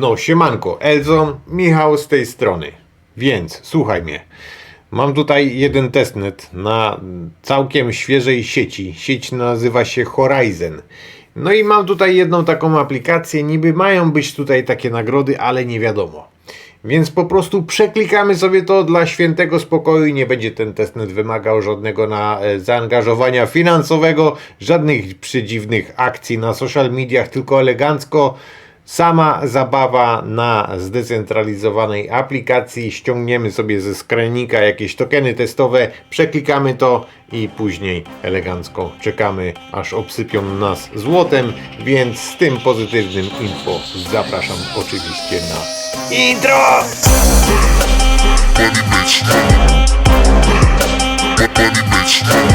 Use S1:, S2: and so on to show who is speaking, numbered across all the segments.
S1: No, siemanko, Elzon, Michał z tej strony. Więc, słuchaj mnie. Mam tutaj jeden testnet na całkiem świeżej sieci. Sieć nazywa się Horizon. No i mam tutaj jedną taką aplikację. Niby mają być tutaj takie nagrody, ale nie wiadomo. Więc po prostu przeklikamy sobie to dla świętego spokoju i nie będzie ten testnet wymagał żadnego na e, zaangażowania finansowego, żadnych przedziwnych akcji na social mediach, tylko elegancko sama zabawa na zdecentralizowanej aplikacji. Ściągniemy sobie ze skrajnika jakieś tokeny testowe, przeklikamy to i później elegancko czekamy, aż obsypią nas złotem. Więc z tym pozytywnym info zapraszam oczywiście na intro!
S2: Money bitch, Money bitch,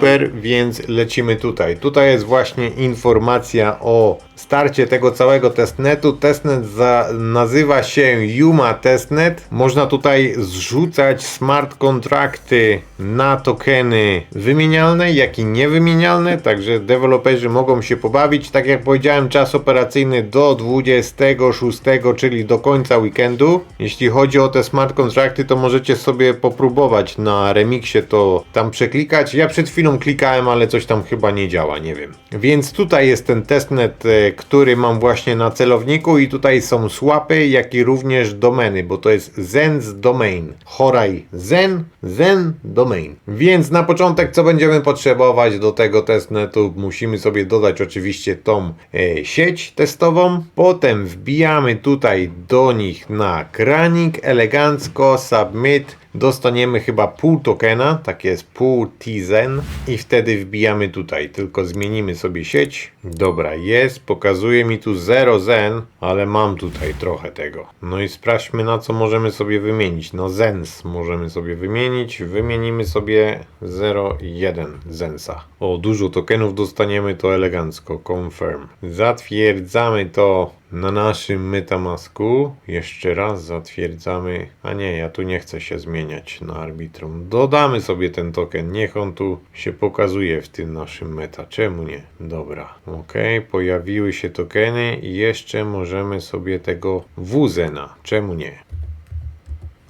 S1: super, więc lecimy tutaj. Tutaj jest właśnie informacja o starcie tego całego testnetu. Testnet za, nazywa się Yuma Testnet. Można tutaj zrzucać smart kontrakty na tokeny wymienialne, jak i niewymienialne, także deweloperzy mogą się pobawić. Tak jak powiedziałem, czas operacyjny do 26, czyli do końca weekendu. Jeśli chodzi o te smart kontrakty, to możecie sobie popróbować na remiksie to tam przeklikać. Ja przed chwilą klikałem, ale coś tam chyba nie działa, nie wiem. Więc tutaj jest ten testnet, e, który mam właśnie na celowniku i tutaj są swapy, jak i również domeny, bo to jest Zen's Domain. Horaj Zen, Zen Domain. Więc na początek co będziemy potrzebować do tego testnetu? Musimy sobie dodać oczywiście tą e, sieć testową. Potem wbijamy tutaj do nich na kranik, elegancko, submit dostaniemy chyba pół tokena, tak jest pół tizen i wtedy wbijamy tutaj, tylko zmienimy sobie sieć. Dobra, jest, pokazuje mi tu 0 zen, ale mam tutaj trochę tego. No i sprawdźmy na co możemy sobie wymienić. No zens możemy sobie wymienić, wymienimy sobie 0,1 zensa. O, dużo tokenów dostaniemy, to elegancko, confirm. Zatwierdzamy to na naszym Metamasku jeszcze raz zatwierdzamy, a nie, ja tu nie chcę się zmieniać na Arbitrum. Dodamy sobie ten token, niech on tu się pokazuje w tym naszym meta. Czemu nie? Dobra, ok, pojawiły się tokeny i jeszcze możemy sobie tego Wuzena. Czemu nie?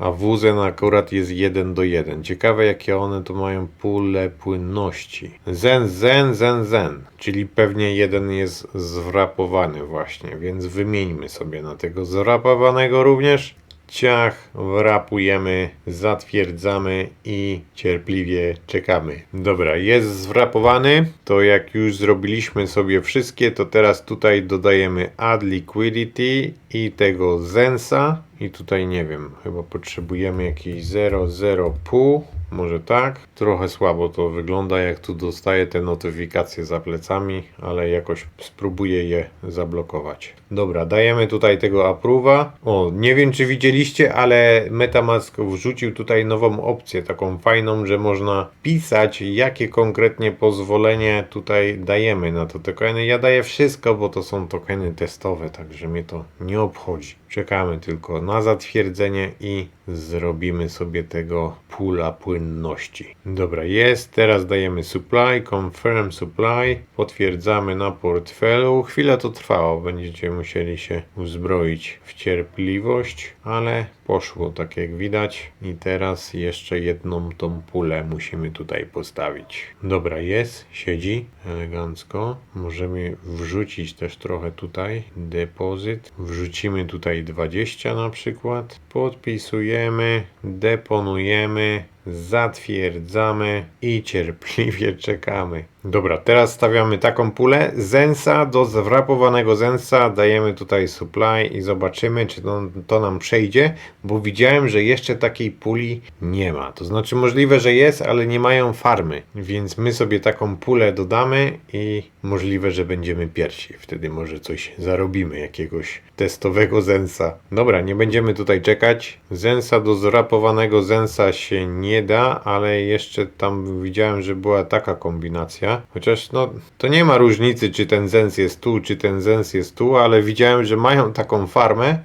S1: A Wuzen akurat jest 1 do 1. Ciekawe jakie one to mają pulę płynności. Zen, zen, zen, zen. Czyli pewnie jeden jest zwrapowany właśnie, więc wymieńmy sobie na tego zwrapowanego również. Ciach, wrapujemy, zatwierdzamy i cierpliwie czekamy. Dobra, jest zwrapowany. To jak już zrobiliśmy sobie wszystkie, to teraz tutaj dodajemy add liquidity i tego zensa. I tutaj nie wiem, chyba potrzebujemy jakieś 0,0,5. Może tak? Trochę słabo to wygląda, jak tu dostaję te notyfikacje za plecami, ale jakoś spróbuję je zablokować. Dobra, dajemy tutaj tego approve'a. O, nie wiem czy widzieliście, ale Metamask wrzucił tutaj nową opcję, taką fajną, że można pisać, jakie konkretnie pozwolenie tutaj dajemy na to tokeny. Ja daję wszystko, bo to są tokeny testowe, także mnie to nie obchodzi. Czekamy tylko na zatwierdzenie i zrobimy sobie tego pula płynności. Dobra, jest. Teraz dajemy supply, confirm supply. Potwierdzamy na portfelu. Chwilę to trwało. Będziecie musieli się uzbroić w cierpliwość, ale poszło tak jak widać. I teraz jeszcze jedną tą pulę musimy tutaj postawić. Dobra, jest. Siedzi elegancko. Możemy wrzucić też trochę tutaj depozyt. Wrzucimy tutaj 20 na przykład. Podpisujemy, deponujemy, zatwierdzamy i cierpliwie czekamy. Dobra, teraz stawiamy taką pulę. Zensa do zwrapowanego Zensa dajemy tutaj supply i zobaczymy, czy to, to nam przejdzie, bo widziałem, że jeszcze takiej puli nie ma. To znaczy możliwe, że jest, ale nie mają farmy, więc my sobie taką pulę dodamy i możliwe, że będziemy pierwsi. Wtedy może coś zarobimy, jakiegoś testowego Zensa. Dobra, nie będziemy tutaj czekać. Zensa do zrapowanego Zensa się nie da, ale jeszcze tam widziałem, że była taka kombinacja. Chociaż no, to nie ma różnicy, czy ten Zens jest tu, czy ten Zens jest tu, ale widziałem, że mają taką farmę,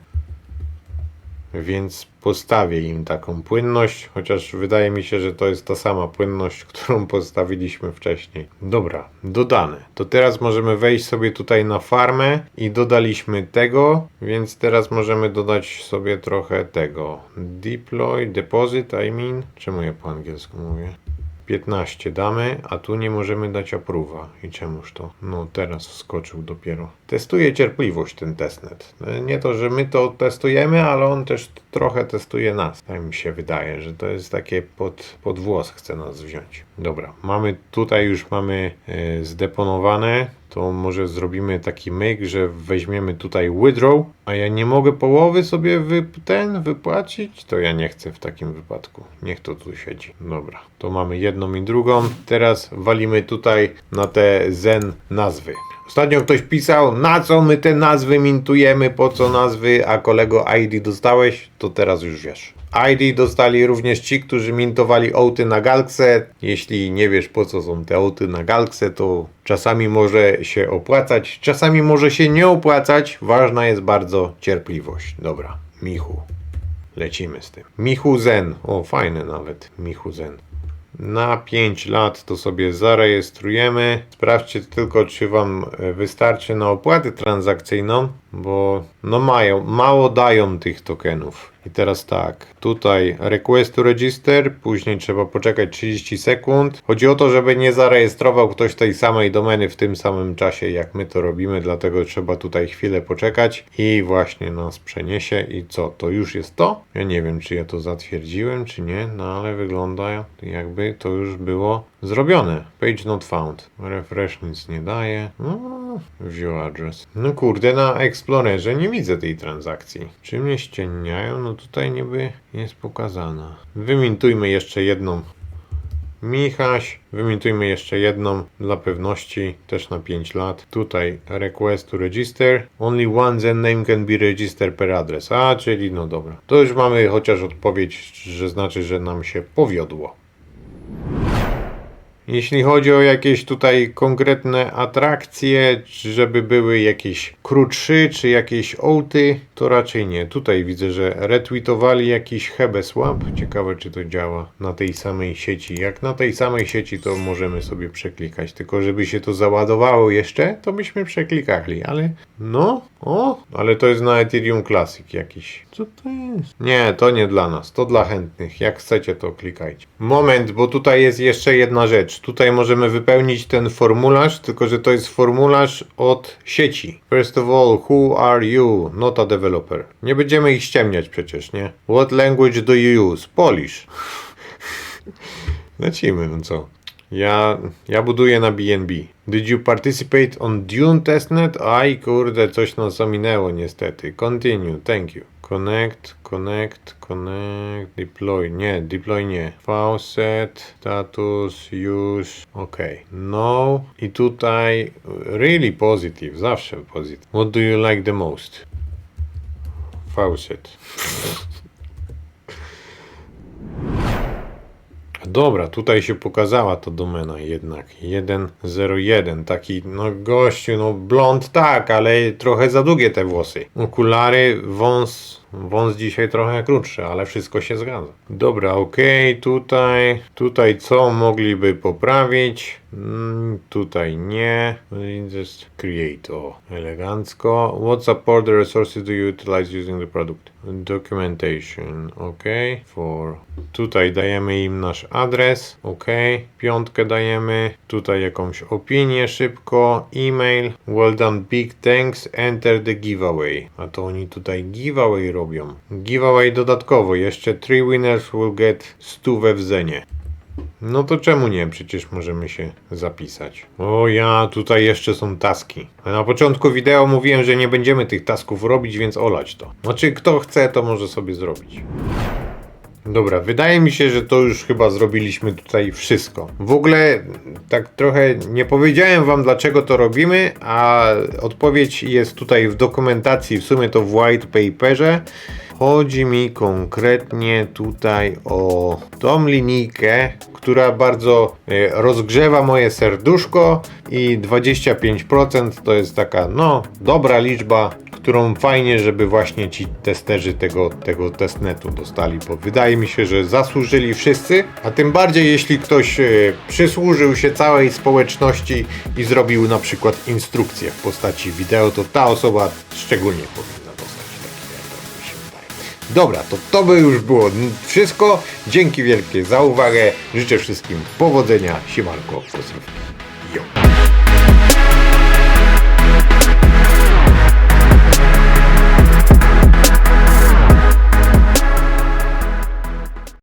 S1: więc postawię im taką płynność, chociaż wydaje mi się, że to jest ta sama płynność, którą postawiliśmy wcześniej. Dobra, dodane. To teraz możemy wejść sobie tutaj na farmę i dodaliśmy tego, więc teraz możemy dodać sobie trochę tego. Deploy, deposit, I mean. Czemu ja po angielsku mówię? 15 damy, a tu nie możemy dać approve'a. I czemuż to? No teraz wskoczył dopiero. Testuje cierpliwość ten testnet. Nie to, że my to testujemy, ale on też trochę testuje nas. Tak mi się wydaje, że to jest takie pod, pod włos chce nas wziąć. Dobra, mamy tutaj już mamy e, zdeponowane. To może zrobimy taki myk, że weźmiemy tutaj withdraw, a ja nie mogę połowy sobie wy, ten wypłacić, to ja nie chcę w takim wypadku. Niech to tu siedzi. Dobra, to mamy jedną i drugą. Teraz walimy tutaj na te zen nazwy. Ostatnio ktoś pisał, na co my te nazwy mintujemy, po co nazwy, a kolego ID dostałeś, to teraz już wiesz. ID dostali również ci, którzy mintowali ołty na Galkse. Jeśli nie wiesz po co są te ołty na Galkse, to czasami może się opłacać, czasami może się nie opłacać. Ważna jest bardzo cierpliwość. Dobra, Michu. Lecimy z tym. Michu Zen. O, fajne nawet. Michu Zen. Na 5 lat to sobie zarejestrujemy. Sprawdźcie tylko, czy Wam e, wystarczy na opłatę transakcyjną, bo no mają, mało dają tych tokenów. I teraz tak, tutaj request to register, później trzeba poczekać 30 sekund. Chodzi o to, żeby nie zarejestrował ktoś tej samej domeny w tym samym czasie, jak my to robimy, dlatego trzeba tutaj chwilę poczekać i właśnie nas przeniesie. I co, to już jest to? Ja nie wiem, czy ja to zatwierdziłem, czy nie, no ale wygląda jakby to już było zrobione. Page not found. Refresh nic nie daje. No, view address. No kurde, na Explorerze nie widzę tej transakcji. Czy mnie ściemniają? No tutaj niby jest pokazana. Wymintujmy jeszcze jedną Michaś, wymintujmy jeszcze jedną dla pewności, też na 5 lat. Tutaj request to register. Only one Zen name can be registered per address. A, czyli no dobra. To już mamy chociaż odpowiedź, że znaczy, że nam się powiodło. Jeśli chodzi o jakieś tutaj konkretne atrakcje, żeby były jakieś krótszy, czy jakieś ołty, to raczej nie. Tutaj widzę, że retweetowali jakiś Hebeswap. Ciekawe, czy to działa na tej samej sieci. Jak na tej samej sieci, to możemy sobie przeklikać. Tylko, żeby się to załadowało jeszcze, to byśmy przeklikali, ale no, o, ale to jest na Ethereum Classic jakiś. Co to jest? Nie, to nie dla nas, to dla chętnych. Jak chcecie, to klikajcie. Moment, bo tutaj jest jeszcze jedna rzecz. Tutaj możemy wypełnić ten formularz, tylko że to jest formularz od sieci. First of all, who are you? Not a developer. Nie będziemy ich ściemniać przecież, nie? What language do you use? Polish. Lecimy, no co? Ja, ja buduję na BNB. Did you participate on Dune testnet? Aj, kurde, coś nas ominęło niestety. Continue, thank you. Connect, connect, connect, deploy. Nie, deploy nie. Faucet, status, use, ok. No i tutaj really positive, zawsze positive. What do you like the most? Faucet. Dobra, tutaj się pokazała ta domena jednak. 101, taki no gościu, no blond tak, ale trochę za długie te włosy. Okulary, wąs, wąs dzisiaj trochę krótszy, ale wszystko się zgadza. Dobra, okej, tutaj, tutaj co mogliby poprawić? Mm, tutaj nie. Just create, o, elegancko. What support the resources do you utilize using the product? Documentation, ok. For. Tutaj dajemy im nasz adres, ok. Piątkę dajemy. Tutaj jakąś opinię szybko. E-mail. Well done, big thanks. Enter the giveaway. A to oni tutaj giveaway robią. Giveaway dodatkowo. Jeszcze 3 winners will get 100 we wzenie. No to czemu nie? Przecież możemy się zapisać. O ja, tutaj jeszcze są taski. Na początku wideo mówiłem, że nie będziemy tych tasków robić, więc olać to. Znaczy, kto chce, to może sobie zrobić. Dobra, wydaje mi się, że to już chyba zrobiliśmy tutaj wszystko. W ogóle tak trochę nie powiedziałem wam dlaczego to robimy, a odpowiedź jest tutaj w dokumentacji, w sumie to w white paperze. Chodzi mi konkretnie tutaj o tą linijkę, która bardzo e, rozgrzewa moje serduszko i 25% to jest taka no dobra liczba, którą fajnie, żeby właśnie ci testerzy tego, tego testnetu dostali, bo wydaje mi się, że zasłużyli wszyscy, a tym bardziej jeśli ktoś e, przysłużył się całej społeczności i zrobił na przykład instrukcję w postaci wideo, to ta osoba szczególnie powinna dostać taki mi się wydaje. Dobra, to to by już było wszystko. Dzięki wielkie za uwagę. Życzę wszystkim powodzenia. Siemanko, pozdrów.